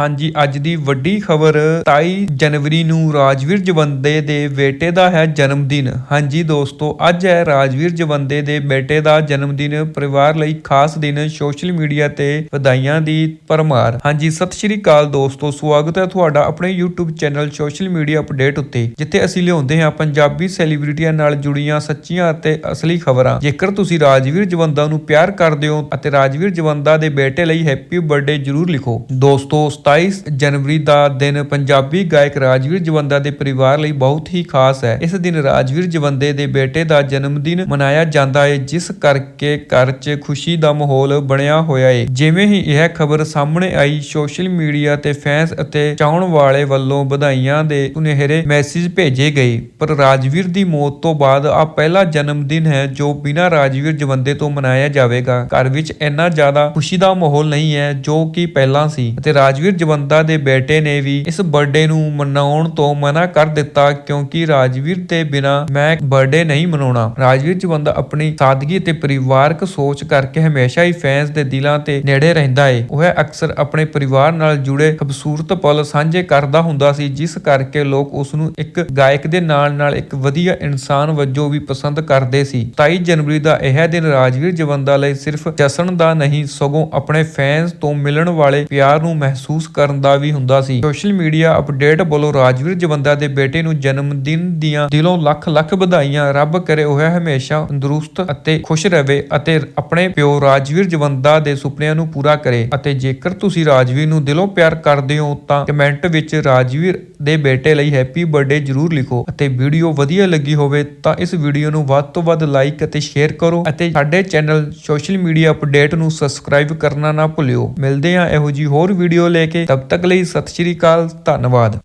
ਹਾਂਜੀ, ਅੱਜ ਦੀ ਵੱਡੀ ਖਬਰ 27 ਜਨਵਰੀ ਨੂੰ ਰਾਜਵੀਰ ਜਵੰਦੇ ਦੇ ਬੇਟੇ ਦਾ ਹੈ ਜਨਮ ਦਿਨ ਹਾਂਜੀ ਦੋਸਤੋ, ਅੱਜ ਹੈ ਰਾਜਵੀਰ ਜਵੰਦੇ ਦੇ ਬੇਟੇ ਦਾ ਜਨਮ ਦਿਨ ਪਰਿਵਾਰ ਲਈ ਖਾਸ ਦਿਨ ਸੋਸ਼ਲ ਮੀਡੀਆ ਤੇ ਵਧਾਈਆਂ ਦੀ ਪਰਮਾਰ ਹਾਂਜੀ, ਸਤਿ ਸ਼੍ਰੀ ਅਕਾਲ ਦੋਸਤੋ, ਸਵਾਗਤ ਹੈ ਤੁਹਾਡਾ ਆਪਣੇ YouTube channel social media update ਉੱਤੇ, ਜਿੱਥੇ ਅਸੀਂ ਲਿਆਉਂਦੇ ਹਾਂ ਪੰਜਾਬੀ ਸੈਲੀਬ੍ਰਿਟੀਆਂ ਨਾਲ ਜੁੜੀਆਂ ਸੱਚੀਆਂ ਅਤੇ ਅਸਲੀ ਖਬਰਾਂ। ਜੇਕਰ ਤੁਸੀਂ ਰਾਜਵੀਰ ਜਵੰਦਾ ਨੂੰ ਪਿਆਰ ਕਰਦੇ ਹੋ ਅਤੇ ਰਾਜਵੀਰ ਜਵੰਦਾ ਦੇ ਬੇਟੇ ਲਈ ਹੈਪੀ ਬਰਥਡੇ ਜਰੂਰ ਲਿਖੋ। ਦੋਸਤੋ 27 ਜਨਵਰੀ ਦਾ ਦਿਨ ਪੰਜਾਬੀ ਗਾਇਕ ਰਾਜਵੀਰ ਜਵੰਦਾ ਦੇ ਪਰਿਵਾਰ ਲਈ ਬਹੁਤ ਹੀ ਖਾਸ ਹੈ। ਇਸ ਦਿਨ ਰਾਜਵੀਰ ਜਵੰਦੇ ਦੇ ਬੇਟੇ ਦਾ ਜਨਮ ਦਿਨ ਮਨਾਇਆ ਜਾਂਦਾ ਹੈ ਜਿਸ ਕਰਕੇ ਘਰ 'ਚ ਖੁਸ਼ੀ ਦਾ ਮਾਹੌਲ ਬਣਿਆ ਹੋਇਆ ਹੈ ਜਿਵੇਂ ਹੀ ਇਹ ਖਬਰ ਸਾਹਮਣੇ ਆਈ, ਸੋਸ਼ਲ ਮੀਡੀਆ ਤੇ ਫੈਨਸ ਅਤੇ ਚਾਹਣ ਵਾਲੇ ਵੱਲੋਂ ਵਧਾਈਆਂ ਦੇ ਸੁਨਹਿਰੇ ਮੈਸੇਜ ਭੇਜੇ ਗਏ। ਪਰ ਰਾਜਵੀਰ ਦੀ ਮੌਤ ਤੋਂ ਬਾਅਦ ਆ ਪਹਿਲਾ ਜਨਮ ਦਿਨ ਹੈ, ਜੋ ਬਿਨਾਂ ਰਾਜਵੀਰ ਜਵੰਦੇ ਤੋਂ ਮਨਾਇਆ ਜਾਵੇਗਾ। ਘਰ ਵਿੱਚ ਇੰਨਾ ਜ਼ਿਆਦਾ ਖੁਸ਼ੀ ਦਾ ਮਾਹੌਲ ਨਹੀਂ ਹੈ, ਜੋ ਕਿ ਪਹਿਲਾਂ ਸੀ। ਅਤੇ ਰਾਜਵੀਰ ਜਵੰਦਾ ਦੇ ਬੇਟੇ ਨੇ ਵੀ ਇਸ ਬਰਥਡੇ ਨੂੰ ਮਨਾਉਣ ਤੋਂ ਮਨਾ ਕਰ ਦਿੱਤਾ ਕਿਉਂਕਿ ਰਾਜਵੀਰ ਦੇ ਬਿਨਾਂ ਮੈਂ ਬਰਥਡੇ ਨਹੀਂ ਮਨਾਉਣਾ। ਰਾਜਵੀਰ ਜਵੰਦਾ ਆਪਣੀ ਸਾਦਗੀ ਅਤੇ ਪਰਿਵਾਰਕ ਸੋਚ ਕਰਕੇ ਹਮੇਸ਼ਾ ਹੀ ਫੈਨਸ ਦੇ ਦਿਲਾਂ ਤੇ ਨੇੜੇ ਰਹਿੰਦਾ ਏ। ਉਹ ਅਕਸਰ ਆਪਣੇ ਪਰਿਵਾਰ ਨਾਲ ਜੁੜੇ ਖੂਬਸੂਰਤ ਪਲ ਸਾਂਝੇ ਕਰਦਾ ਹੁੰਦਾ ਸੀ, ਜਿਸ ਕਰਕੇ ਲੋਕ ਉਸ ਨੂੰ ਇੱਕ ਗਾਇਕ ਦੇ ਨਾਲ ਨਾਲ ਇੱਕ ਵਧੀਆ ਇਨਸਾਨ ਵਜੋਂ ਵੀ ਪਸੰਦ ਕਰਦੇ ਸੀ। 27 ਜਨਵਰੀ ਦਾ ਇਹ ਦਿਨ ਰਾਜਵੀਰ ਜਵੰਦਾ ਲਈ ਸਿਰਫ ਜਸ਼ਨ ਦਾ ਨਹੀਂ, ਸਗੋਂ ਆਪਣੇ ਫੈਨਸ ਤੋਂ ਮਿਲਣ ਵਾਲੇ ਪਿਆਰ ਨੂੰ ਮਹਿਸੂਸ ਕਰਨ ਦਾ ਵੀ ਹੁੰਦਾ ਸੀ। ਸੋਸ਼ਲ ਮੀਡੀਆ ਅਪਡੇਟ ਵੱਲੋਂ ਰਾਜਵੀਰ ਜਵੰਦਾ ਦੇ ਬੇਟੇ ਨੂੰ ਜਨਮ ਦਿਨ ਦੀਆਂ ਦਿਲੋਂ ਲੱਖ ਲੱਖ ਵਧਾਈਆਂ, ਰੱਬ ਕਰੇ ਉਹ ਹਮੇਸ਼ਾ ਤੰਦਰੁਸਤ ਅਤੇ ਖੁਸ਼ ਰਹੇ ਅਤੇ ਆਪਣੇ ਪਿਓ ਰਾਜਵੀਰ ਜਵੰਦਾ ਦੇ ਸੁਪਨਿਆਂ ਨੂੰ ਪੂਰਾ ਕਰੇ। ਅਤੇ ਜੇਕਰ ਤੁਸੀਂ ਰਾਜਵੀਰ ਨੂੰ ਦਿਲੋਂ ਪਿਆਰ ਕਰਦੇ ਹੋ ਤਾਂ ਕਮੈਂਟ ਵਿੱਚ ਰਾਜਵੀਰ ਦੇ ਬੇਟੇ ਲਈ ਹੈਪੀ ਬਰਥਡੇ ਜਰੂਰ ਲਿਖੋ ਅਤੇ ਵੀਡੀਓ ਵਧੀਆ ਲੱਗੀ ਹੋਵੇ ਤਾਂ ਇਸ ਵੀਡੀਓ ਨੂੰ ਵੱਧ ਤੋਂ ਵੱਧ ਲਾਈਕ ਅਤੇ ਸ਼ੇਅਰ ਕਰੋ ਅਤੇ ਸਾਡੇ ਚੈਨਲ ਸੋਸ਼ਲ ਮੀਡੀਆ ਅਪਡੇਟ ਨੂੰ ਸਬਸਕ੍ਰਾਈਬ ਕਰਨਾ ਨਾ ਭੁੱਲਿਓ। ਮਿਲਦੇ ਹਾਂ ਇਹੋ ਜੀ ਹੋਰ ਵੀਡੀਓ ਲੈ ਕੇ। ਤਬ ਤੱਕ ਲਈ ਸਤਿ ਸ਼੍ਰੀ ਅਕਾਲ, ਧੰਨਵਾਦ।